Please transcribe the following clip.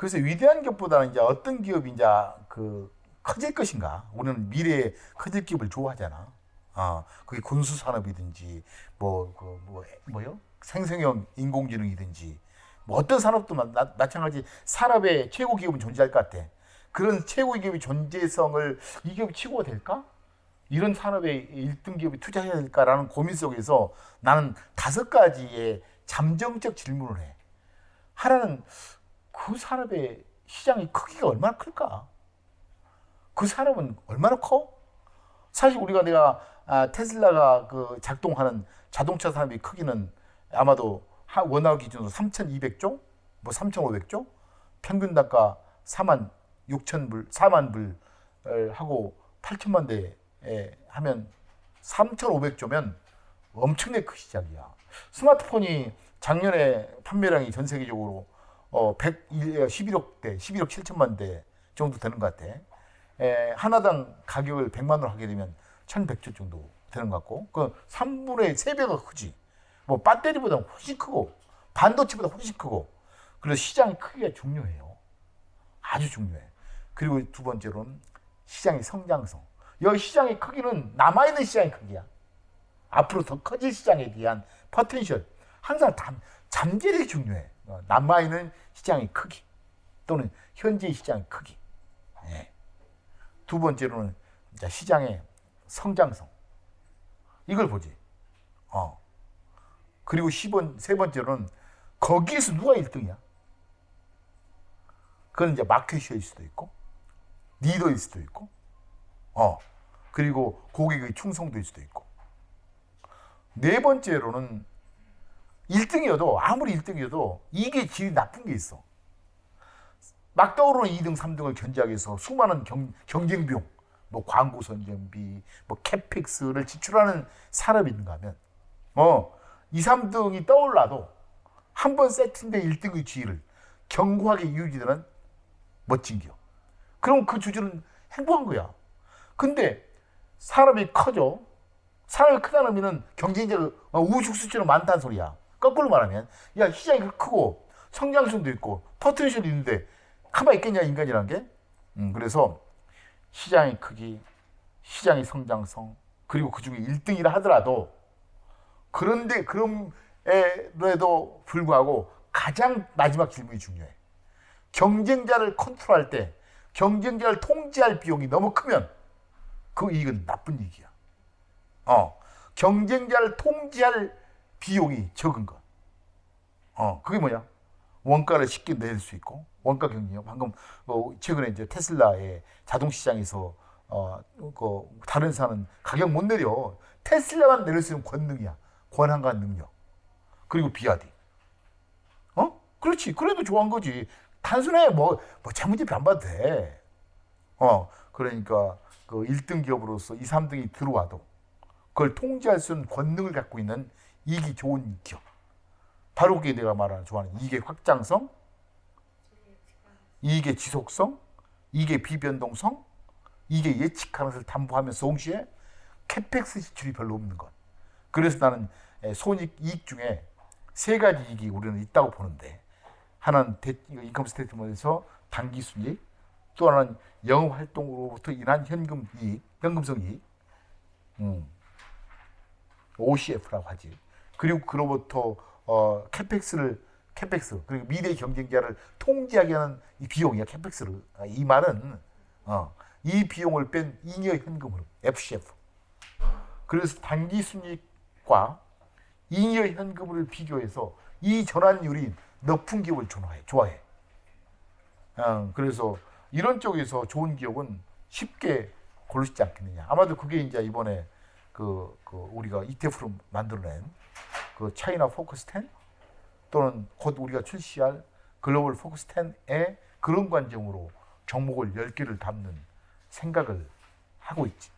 그래서 위대한 기업보다는 이제 어떤 기업이 이제 그 커질 것인가. 우리는 미래에 커질 기업을 좋아하잖아. 아, 그게 군수 산업이든지 뭐, 그, 뭐, 뭐요? 생성형 인공지능이든지 뭐 어떤 산업도 마, 나- 마찬가지 산업의 최고 기업은 존재할 것 같아. 그런 최고 기업의 존재성을 이 기업이 치고가 될까? 이런 산업에 일등 기업이 투자해야 될까라는 고민 속에서 나는 다섯 가지의 잠정적 질문을 해. 하나는 그 산업의 시장의 크기가 얼마나 클까? 그 산업은 얼마나 커? 사실 우리가 내가 아, 테슬라가 그 작동하는 자동차 산업의 크기는 아마도 하- 원화 기준으로 3,200조, 뭐 3,500조, 평균 단가 4만 6천 불, 4만 불을 하고 8천만 대에 하면 3,500조면 엄청나게 큰 시장이야. 스마트폰이 작년에 판매량이 전 세계적으로 어 101, 11억 대, 11억 7천만 대 정도 되는 것 같아. 에, 하나당 가격을 100만 원 하게 되면 1,100조 정도 되는 것 같고, 그 3분의 3배가 크지. 뭐 배터리보다 훨씬 크고, 반도체보다 훨씬 크고, 그래서 시장의 크기가 중요해요. 아주 중요해. 그리고 두 번째로는 시장의 성장성. 여기 시장의 크기는 남아있는 시장의 크기야. 앞으로 더 커질 시장에 대한 포텐셜. 항상 잠, 잠재력이 중요해. 어, 남아 있는 시장의 크기 또는 현재 시장의 크기. 예. 두 번째로는 시장의 성장성. 이걸 보지. 어. 그리고 10번, 세 번째로는 거기에서 누가 1등이야? 그건 이제 마켓셔일 수도 있고, 리더일 수도 있고, 어. 그리고 고객의 충성도일 수도 있고. 네 번째로는 1등이어도, 아무리 1등이어도 이게 질이 나쁜 게 있어. 막 떠오르는 2등, 3등을 견제하기 위해서 수많은 경, 경쟁 비용, 뭐 광고 선정비, 뭐 캐픽스를 지출하는 산업이 있는가 하면, 어, 2, 3등이 떠올라도 한 번 세팅된 1등의 지위를 견고하게 유지되는 멋진 기업. 그럼 그 주주는 행복한 거야. 근데 산업이 커져. 산업이 크다는 의미는 경쟁자가 우죽수처럼 많다는 소리야. 거꾸로 말하면, 야, 시장이 크고, 성장성도 있고, 포텐셜이 있는데, 가만히 있겠냐, 인간이란 게? 음, 그래서 시장의 크기, 시장의 성장성, 그리고 그 중에 1등이라 하더라도, 그런데, 그럼에도 불구하고 가장 마지막 질문이 중요해. 경쟁자를 컨트롤할 때, 경쟁자를 통제할 비용이 너무 크면, 그 이익은 나쁜 이익이야. 어, 경쟁자를 통제할 비용이 적은 것. 어, 그게 뭐냐? 원가를 쉽게 낼 수 있고, 원가 경쟁력. 방금, 어, 최근에 이제 테슬라의 자동 시장에서, 어, 그, 다른 사람은 가격 못 내려. 테슬라만 내릴 수 있는 권능이야. 권한과 능력. 그리고 비아디. 어? 그렇지. 그래도 좋아한 거지. 단순해. 뭐, 뭐, 재무제표 안 봐도 돼. 어, 그러니까, 그 1등 기업으로서 2, 3등이 들어와도, 그걸 통제할 수 있는 권능을 갖고 있는 이익이 좋은 기업. 바로 그게 내가 말하는 좋아하는 이익의 확장성, 이익의 지속성, 이익의 비변동성, 이익의 예측 가능성을 담보하면서 동시에 캐펙스 지출이 별로 없는 것. 그래서 나는 에, 손익 이익 중에 세 가지 이익이 우리는 있다고 보는데 하나는 인컴 스테이트먼트에서 단기 순이익, 또 하나는 영업 활동으로부터 인한 현금 이익, 현금성 이익, 음. OCF라고 하지. 그리고 그로부터 어, 캐펙스를 캐펙스 그리고 미래 경쟁자를 통제하게 하는 이 비용이야 캐펙스를 아, 이 말은 어, 이 비용을 뺀 잉여 현금으로 FCF. 그래서 단기 순이익과 잉여 현금을 비교해서 이 전환율이 높은 기업을 좋아해. 좋아해. 어, 그래서 이런 쪽에서 좋은 기업은 쉽게 있지 않겠느냐. 아마도 그게 이제 이번에 그, 그 우리가 ETF로 만들어낸 그 차이나 포커스 10 또는 곧 우리가 출시할 글로벌 포커스 10의 그런 관점으로 종목을 10개를 담는 생각을 하고 있지.